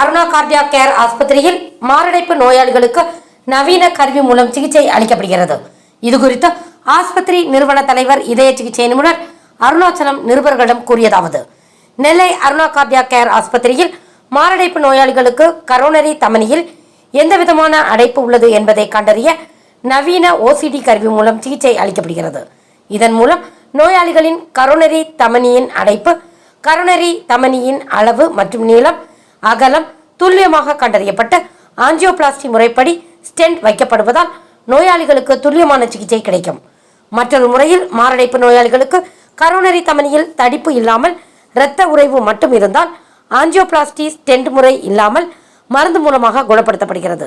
Aruna Cardia care ஆஸ்பத்திரியில் மாரடைப்பு நோயாளிகளுக்கு நவீன கருவி மூலம் சிகிச்சை அளிக்கப்படுகிறது. இது குறித்து ஆஸ்பத்திரி நிறுவன தலைவர் இதய சிகிச்சை நிபுணர் அருணாச்சலம் நிருபர்களிடம் கூறியதாவது நெல்லை அருணா கார்டியா கேர் ஆஸ்பத்திரியில் மாரடைப்பு நோயாளிகளுக்கு கரோனரி தமனியில் எந்த விதமான அடைப்பு உள்ளது என்பதை கண்டறிய நவீன ஓசிடி கருவி மூலம் சிகிச்சை அளிக்கப்படுகிறது. இதன் மூலம் நோயாளிகளின் கரோனரி தமனியின் அடைப்பு கரோனரி தமனியின் அளவு மற்றும் நீளம் அகலம் துல்லியமாக கண்டறியப்பட்ட ஆஞ்சியோபிளாஸ்டி முறைப்படி ஸ்டென்ட் வைக்கப்படுவதால் நோயாளிகளுக்கு துல்லியமான சிகிச்சை கிடைக்கும். மற்றொரு முறையில் மாரடைப்பு நோயாளிகளுக்கு கரோனரி தமனியில் தடிப்பு இல்லாமல் இரத்த உறைவு மட்டும் இருந்தால் ஆஞ்சியோபிளாஸ்டி ஸ்டென்ட் முறை இல்லாமல் மருந்து மூலமாக குணப்படுத்தப்படுகிறது.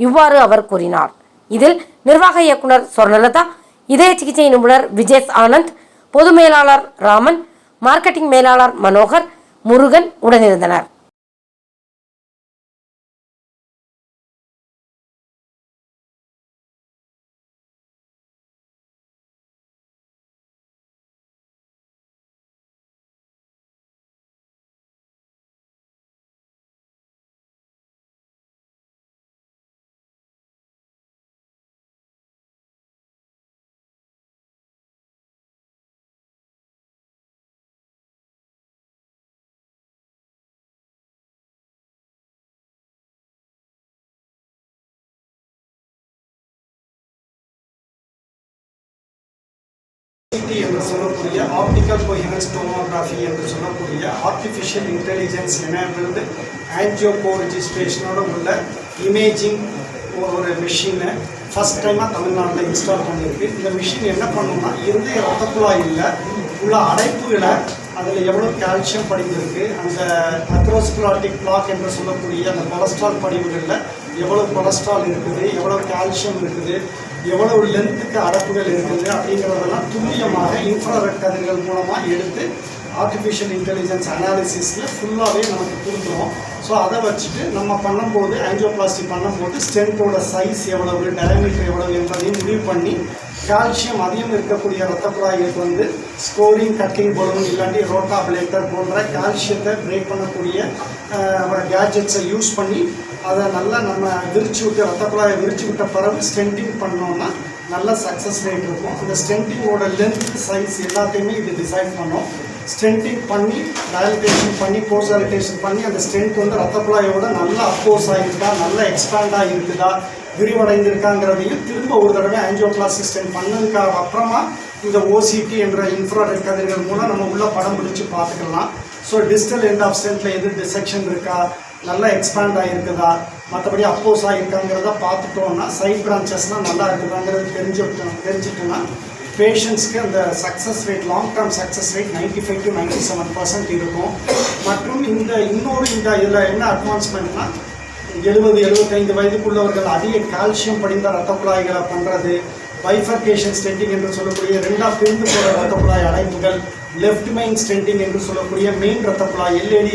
இவ்வாறு அவர் கூறினார். இதில் நிர்வாக இயக்குனர் சொர்ணலதா இதய சிகிச்சை நிபுணர் விஜேஷ் ஆனந்த் பொது மேலாளர் ராமன் மார்க்கெட்டிங் மேலாளர் மனோகர் முருகன் உடனிருந்தனர். சிடி என்று சொல்லக்கூடிய ஆப்டிக்கல் கோஹிரன்ஸ் டோமோகிராஃபி என்று சொல்லக்கூடிய ஆர்டிஃபிஷியல் இன்டெலிஜென்ஸ் எனேபிள்டு ஆன்ஜியோ கோ உள்ள இமேஜிங் ஒரு மிஷினை ஃபஸ்ட் டைமாக தமிழ்நாட்டில் இன்ஸ்டால் பண்ணியிருக்கு. இந்த மிஷின் என்ன பண்ணும்னா இருதய ரத்த குழாயில் உள்ள அடைப்புகளை அதில் எவ்வளோ கால்சியம் படிந்திருக்கு அந்த அத்ரோஸ்குலாட்டிக் பிளாக் என்று சொல்லக்கூடிய அந்த கொலஸ்ட்ரால் படிவுகளில் எவ்வளோ கொலஸ்ட்ரால் இருக்குது எவ்வளோ கால்சியம் இருக்குது எவ்வளவு லென்த்துக்கு அடப்புகள் இருக்குது அப்படிங்கிறதெல்லாம் துல்லியமாக இன்ஃப்ராரெட் கதிர்கள் மூலமாக எடுத்து ஆர்டிஃபிஷியல் இன்டெலிஜென்ஸ் அனாலிசிஸில் ஃபுல்லாகவே நமக்கு கொடுத்துரும் ஸோ அதை வச்சுட்டு நம்ம பண்ணும்போது ஆஞ்சியோபிளாஸ்டி பண்ணும்போது ஸ்டென்ட்டோட சைஸ் எவ்வளவு டயமீட்டர் எவ்வளவு என்பதையும் முடிவு பண்ணி கால்சியம் அதிகம் இருக்கக்கூடிய ரத்த குழாய்களுக்கு வந்து ஸ்கோரிங் கட்டிங் பலூன் இல்லாட்டி ரோட்டா பிளேட்டர் போன்ற கால்சியத்தை பிரேக் பண்ணக்கூடிய கேஜெட்ஸை யூஸ் பண்ணி அதை நல்லா நம்ம விரிச்சு விட்டு ரத்த குழாயை விரிச்சு விட்ட பிறகு ஸ்டென்டிங் பண்ணோம்னா நல்ல சக்ஸஸ் ரேட் இருக்கும். அந்த ஸ்டென்டிங்கோட லென்த் சைஸ் எல்லாத்தையுமே இது டிசைட் பண்ணோம். ஸ்ட்ரென்த்திங் பண்ணி டயலிட்டேஷன் பண்ணி போஸ்ட் டயலிட்டேஷன் பண்ணி அந்த ஸ்ட்ரென்த் வந்து ரத்த குழாயோட நல்லா அப்போஸ் ஆகிருக்கா நல்லா எக்ஸ்பேண்டாக இருக்குதா விரிவடைந்திருக்காங்கிறதையும் திரும்ப ஒரு தடவை ஆஞ்சியோபிளாஸ்டிக் ஸ்டென்ட் பண்ணதுக்காக அப்புறமா இந்த ஓசிடி என்ற இன்ஃப்ராரெட் கதிர்கள் மூலம் நம்ம உள்ள படம் பிடிச்சி பார்த்துக்கலாம். ஸோ டிஜிட்டல் எண்ட் ஆஃப் ஸ்டென்ட்டில் எது டிசெக்ஷன் இருக்கா நல்லா எக்ஸ்பேண்ட் ஆகிருக்குதா மற்றபடி அப்போஸ் ஆகிருக்காங்கிறத பார்த்துட்டோம்னா சைட் பிரான்ச்சஸ்லாம் நல்லா இருக்குதாங்கிறது தெரிஞ்சு தெரிஞ்சுட்டோம்னா பேஷண்ட்ஸ்க்கு அந்த success rate long term success rate ninety five to ninety seven percent இருக்கும். மற்றும் இந்த இன்னொரு இந்த இதில் என்ன அட்வான்ஸ்மெண்ட்னா எழுபது எழுபத்தைந்து வயதுக்குள்ளவர்கள் அதிக கால்சியம் படிந்த ரத்த குழாய்களை பண்ணுறது பைஃபர்கேஷன் ஸ்டெண்டிங் என்று சொல்லக்கூடிய ரெண்டா பிரிந்து போகிற ரத்த குழாய் அடைப்புகள் லெஃப்ட் மெயின் ஸ்டெண்டிங் என்று சொல்லக்கூடிய மெயின் ரத்த குழாய் எல்ஏடி